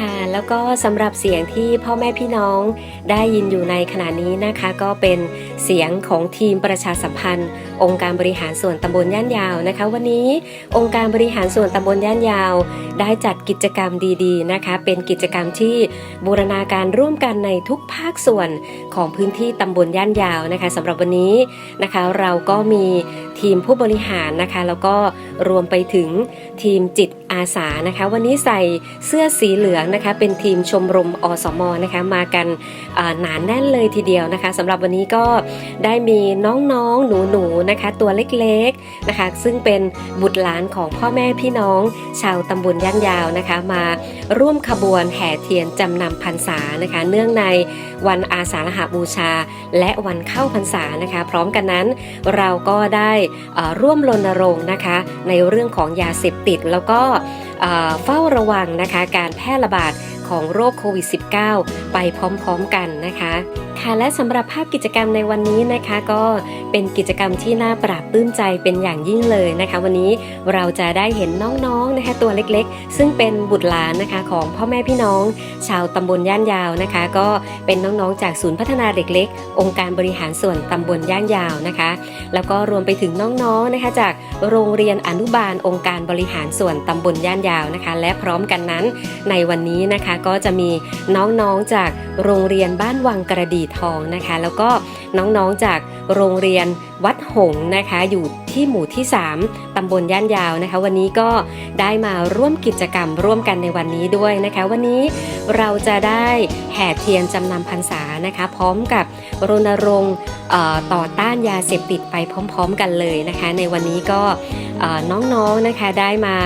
ค่ะแล้วก็สำหรับเสียงที่พ่อแม่พี่น้องได้ยินอยู่ในขณะนี้นะคะ ก็เป็นเสียงของทีมประชาสัมพันธ์ องค์การบริหารส่วนตำบลย่านยาวนะคะ วันนี้องค์การบริหารส่วนตำบลย่านยาว ได้จัดกิจกรรมดีๆนะคะ เป็นกิจกรรมที่บูรณาการร่วมกันในทุกภาคส่วนของพื้นที่ตำบลย่านยาวนะคะสำหรับวันนี้นะคะ เราก็มีทีมผู้บริหารนะคะ แล้วก็รวมไปถึงทีมจิตอาสานะคะ วันนี้ใส่เสื้อสีเหลืองนะคะ เป็นทีมชมรมอสมนะคะ มากันหนานแน่นเลยทีเดียวนะคะสำหรับวันนี้ก็ได้มีน้องๆหนูๆนะคะ ตัวเล็กๆนะคะ ซึ่งเป็นบุตรหลานของพ่อแม่พี่น้อง ชาวตำบลย่านยาวนะคะ มาร่วมขบวนแห่เทียนจำนำพรรษานะคะ เนื่องในวันอาสาฬหาบูชา และวันเข้าพรรษานะคะ พร้อมกันนั้นเราก็ได้ร่วมรณรงค์นะคะ ในเรื่องของยาเสพติดแล้วก็ เฝ้าระวังนะคะการแพร่ระบาด ของโรคโควิด -19 ไปพร้อมๆกันนะคะค่ะและสำหรับภาพกิจกรรมในวันนี้นะคะ ก็เป็นกิจกรรมที่น่าปราบปลื้มใจเป็นอย่างยิ่งเลยนะคะ วันนี้เราจะได้เห็นน้องๆนะคะตัวเล็กๆ ซึ่งเป็นบุตรหลานนะคะของพ่อแม่พี่น้อง ชาวตำบลย่านยาวนะคะ ก็เป็นน้องๆจากศูนย์พัฒนาเด็กเล็ก องค์การบริหารส่วนตำบลย่านยาวนะคะ แล้วก็รวมไปถึงน้องๆนะคะ จากโรงเรียนอนุบาลองค์การบริหารส่วนตำบลย่านยาวนะคะ และพร้อมกันนั้นในวันนี้นะคะก็จะมีน้องๆจากโรงเรียนบ้านวังกระดีทองนะคะ แล้วก็น้องๆจากโรงเรียนวัดหงนะคะ อยู่ที่หมู่ที่ 3ตำบลย่านยาวนะคะ วันนี้ก็ได้มาร่วมกิจกรรมร่วมกันในวันนี้ด้วยนะคะ วันนี้เราจะได้แห่เทียนจำนำพรรษานะคะ พร้อมกับรณรงค์ต่อต้านยาเสพติดไปพร้อม ๆ กันเลยนะคะ ในวันนี้ก็น้องๆนะคะได้มา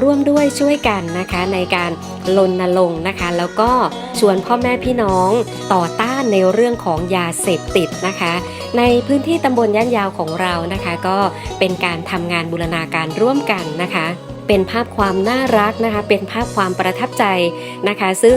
ร่วมด้วยช่วยกันนะคะ ในการรณรงค์นะคะ แล้วก็ชวนพ่อแม่พี่น้องต่อต้านในเรื่องของยาเสพติดนะคะ ในพื้นที่ตำบลย่านยาวของเรานะคะ ก็เป็นการทำงานบูรณาการร่วมกันนะคะ เป็นภาพความน่ารักนะคะ เป็นภาพความประทับใจนะคะ ซึ่ง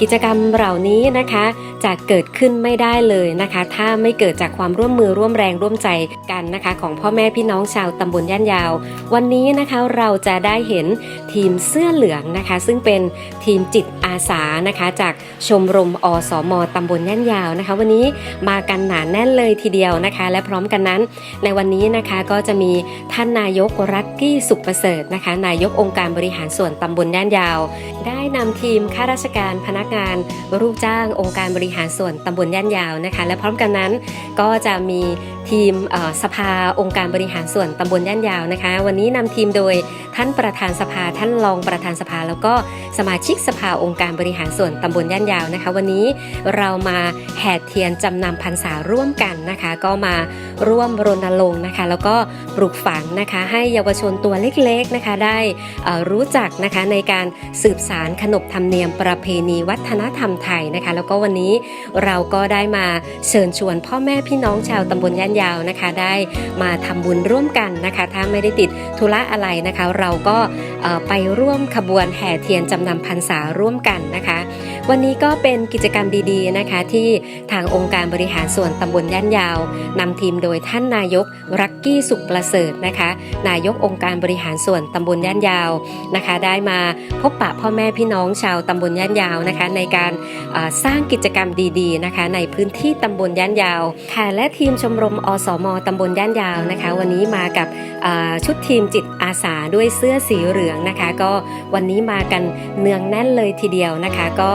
กิจกรรมเหล่านี้นะคะจะเกิดขึ้นไม่ได้เลยนะคะ ถ้าไม่เกิดจากความร่วมมือร่วมแรงร่วมใจกันนะคะ ของพ่อแม่พี่น้องชาวตำบลย่านยาว วันนี้นะคะเราจะได้เห็นทีมเสื้อเหลืองนะคะ ซึ่งเป็นทีมจิตอาสานะคะ จากชมรมอสมตำบลย่านยาวนะคะ วันนี้มากันหนาแน่นเลยทีเดียวนะคะ และพร้อมกันนั้น ในวันนี้นะคะก็จะมีท่านนายกรักกี้สุขประเสริฐนะคะนายกองค์การบริหารส่วนตำบลย่านยาว ได้นำทีมข้าราชการพนักงานลูกจ้างองค์การบริหารส่วนตำบลย่านยาวนะคะ และพร้อมกันนั้นก็จะมีทีมสภาองค์การบริหารส่วนตำบลย่านยาวนะคะ วันนี้นำทีมโดยท่านประธานสภาท่านรองประธานสภา แล้วก็สมาชิกสภาองค์การบริหารส่วนตำบลย่านยาวนะคะ วันนี้เรามาแห่เทียนจำนำพรรษาร่วมกันนะคะ ก็มาร่วมรณรงค์นะคะ แล้วก็ปลูกฝังนะคะ ให้เยาวชนตัวเล็กๆนะคะได้รู้จักนะคะในการสืบสารขนบธรรมเนียมประเพณีวัฒนธรรมไทยนะคะ แล้วก็วันนี้เราก็ได้มาเชิญชวนพ่อแม่พี่น้องชาวตำบลย่านยาวนะคะ ได้มาทำบุญร่วมกันนะคะ ถ้าไม่ได้ติดธุระอะไรนะคะ เราก็ไปร่วมขบวนแห่เทียนจำนำพรรษาร่วมกันนะคะ วันนี้ก็เป็นกิจกรรมดีๆนะคะ ที่ทางองค์การบริหารส่วนตำบลย่านยาวนำทีมโดยท่านนายกรักกี้สุขประเสริฐนะคะ นายกองค์การบริหารส่วนตำบลย่านยาวนะคะ ได้มาพบปะพ่อแม่พี่น้องชาวตำบลย่านยาวนะคะ ในการสร้างกิจกรรมดีๆนะคะ ในพื้นที่ตำบลย่านยาวค่ะและทีมชมรมอสมตำบลย่านยาวนะคะ วันนี้มากับชุดทีมจิตอาสาด้วยเสื้อสีเหลืองนะคะ ก็วันนี้มากันเนืองแน่นเลยทีเดียวนะคะ ก็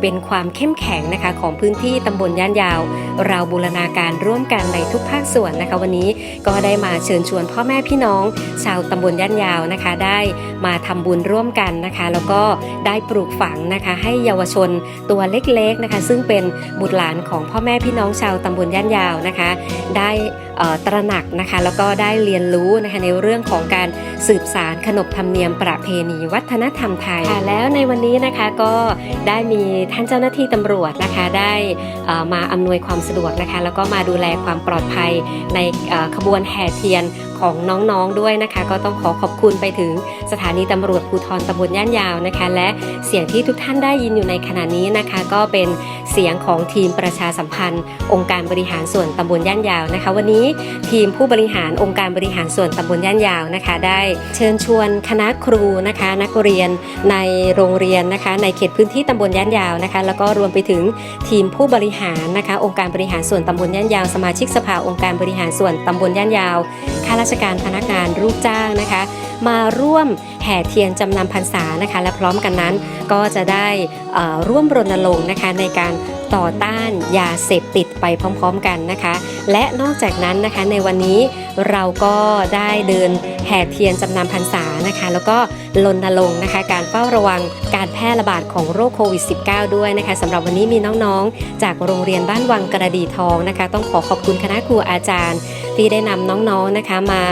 เป็นความเข้มแข็งนะคะของพื้นที่ตำบลย่านยาว เราบูรณาการร่วมกันในทุกภาคส่วนนะคะ วันนี้ก็ได้มาเชิญชวนพ่อแม่พี่น้อง ชาวตำบลย่านยาวนะคะ ได้มาทำบุญร่วมกันนะคะ แล้วก็ได้ปลูกฝังนะคะ ให้เยาวชนตัวเล็กๆนะคะ ซึ่งเป็นบุตรหลานของพ่อแม่พี่น้องชาวตำบลย่านยาวนะคะ ได้ตระหนักนะคะ แล้วก็ได้เรียนรู้นะคะในเรื่องของการสืบสารขนบธรรมเนียมประเพณีวัฒนธรรมไทยค่ะแล้วในวันนี้นะคะก็ได้มีท่านเจ้าหน้าที่ตำรวจนะคะได้มาอำนวยความสะดวกนะคะ แล้วก็มาดูแลความปลอดภัยในขบวนแห่เทียน ของน้องๆด้วยนะคะ ก็ต้องขอขอบคุณไปถึงสถานีตำรวจภูธรตำบลย่านยาวนะคะ และเสียงที่ทุกท่านได้ยินอยู่ในขณะนี้นะคะ ก็เป็นเสียงของทีมประชาสัมพันธ์ องค์การบริหารส่วนตำบลย่านยาวนะคะ วันนี้ทีมผู้บริหารองค์การบริหารส่วนตำบลย่านยาวนะคะ ได้เชิญชวนคณะครูนะคะ นักเรียนในโรงเรียนนะคะ ในเขตพื้นที่ตำบลย่านยาวนะคะ แล้วก็รวมไปถึงทีมผู้บริหารนะคะ องค์การบริหารส่วนตำบลย่านยาวสมาชิกสภาองค์การบริหารส่วนตำบลย่านยาวข้าราชการพนักงานลูกจ้างนะคะ มาร่วมแห่เทียนจำนำพรรษานะคะ และพร้อมกันนั้นก็จะได้ร่วมรณรงค์นะคะในการต่อต้านยาเสพติดไปพร้อมๆกันนะคะ และนอกจากนั้นนะคะในวันนี้เราก็ได้เดินแห่เทียนจำนำพรรษานะคะ แล้วก็รณรงค์นะคะ การเฝ้าระวังการแพร่ระบาดของโรคโควิด -19 ด้วยนะคะสำหรับวันนี้มีน้องๆ จากโรงเรียนบ้านวังกระดีทองนะคะ ต้องขอขอบคุณคณะครูอาจารย์ ที่ได้นำน้องๆนะคะ มา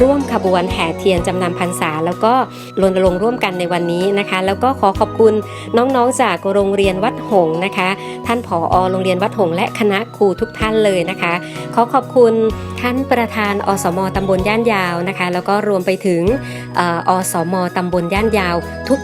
ร่วมขบวนแห่เทียนจำนำพรรษา แล้วก็รณรงค์ร่วมกันในวันนี้นะคะ แล้วก็ขอขอบคุณน้องๆจากโรงเรียนวัดหงนะคะ ท่านผอโรงเรียนวัดหงและคณะครูทุกท่านเลยนะคะ ขอขอบคุณท่านประธานอสมตำบลย่านยาวนะคะ แล้วก็รวมไปถึงอสมตำบลย่านยาว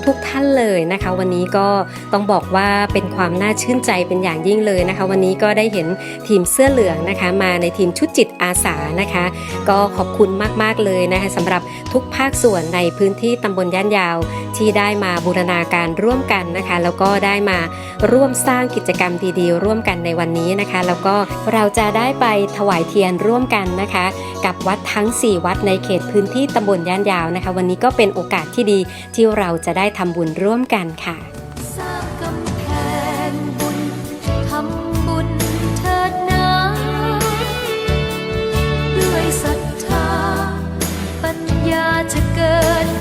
ทุกๆท่านเลยนะคะ วันนี้ก็ต้องบอกว่าเป็นความน่าชื่นใจเป็นอย่างยิ่งเลยนะคะ วันนี้ก็ได้เห็นทีมเสื้อเหลืองนะคะ มาในทีมชุดจิตอาสานะคะ ก็ขอบคุณมากๆเลยนะคะสำหรับทุกภาคส่วนในพื้นที่ตำบลย่านยาว ที่ได้มาบูรณาการร่วมกันนะคะ แล้วก็ได้มาร่วมสร้างกิจกรรมดีๆ ร่วมกันในวันนี้นะคะ แล้วก็เราจะได้ไปถวายเทียนร่วมกันนะคะ กับวัดทั้ง 4 วัดในเขตพื้นที่ตำบลย่านยาวนะคะ วันนี้ก็เป็นโอกาสที่ดีที่เราจะได้ทำบุญร่วมกันค่ะ good.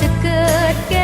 จะเกิดแก่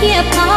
hiệp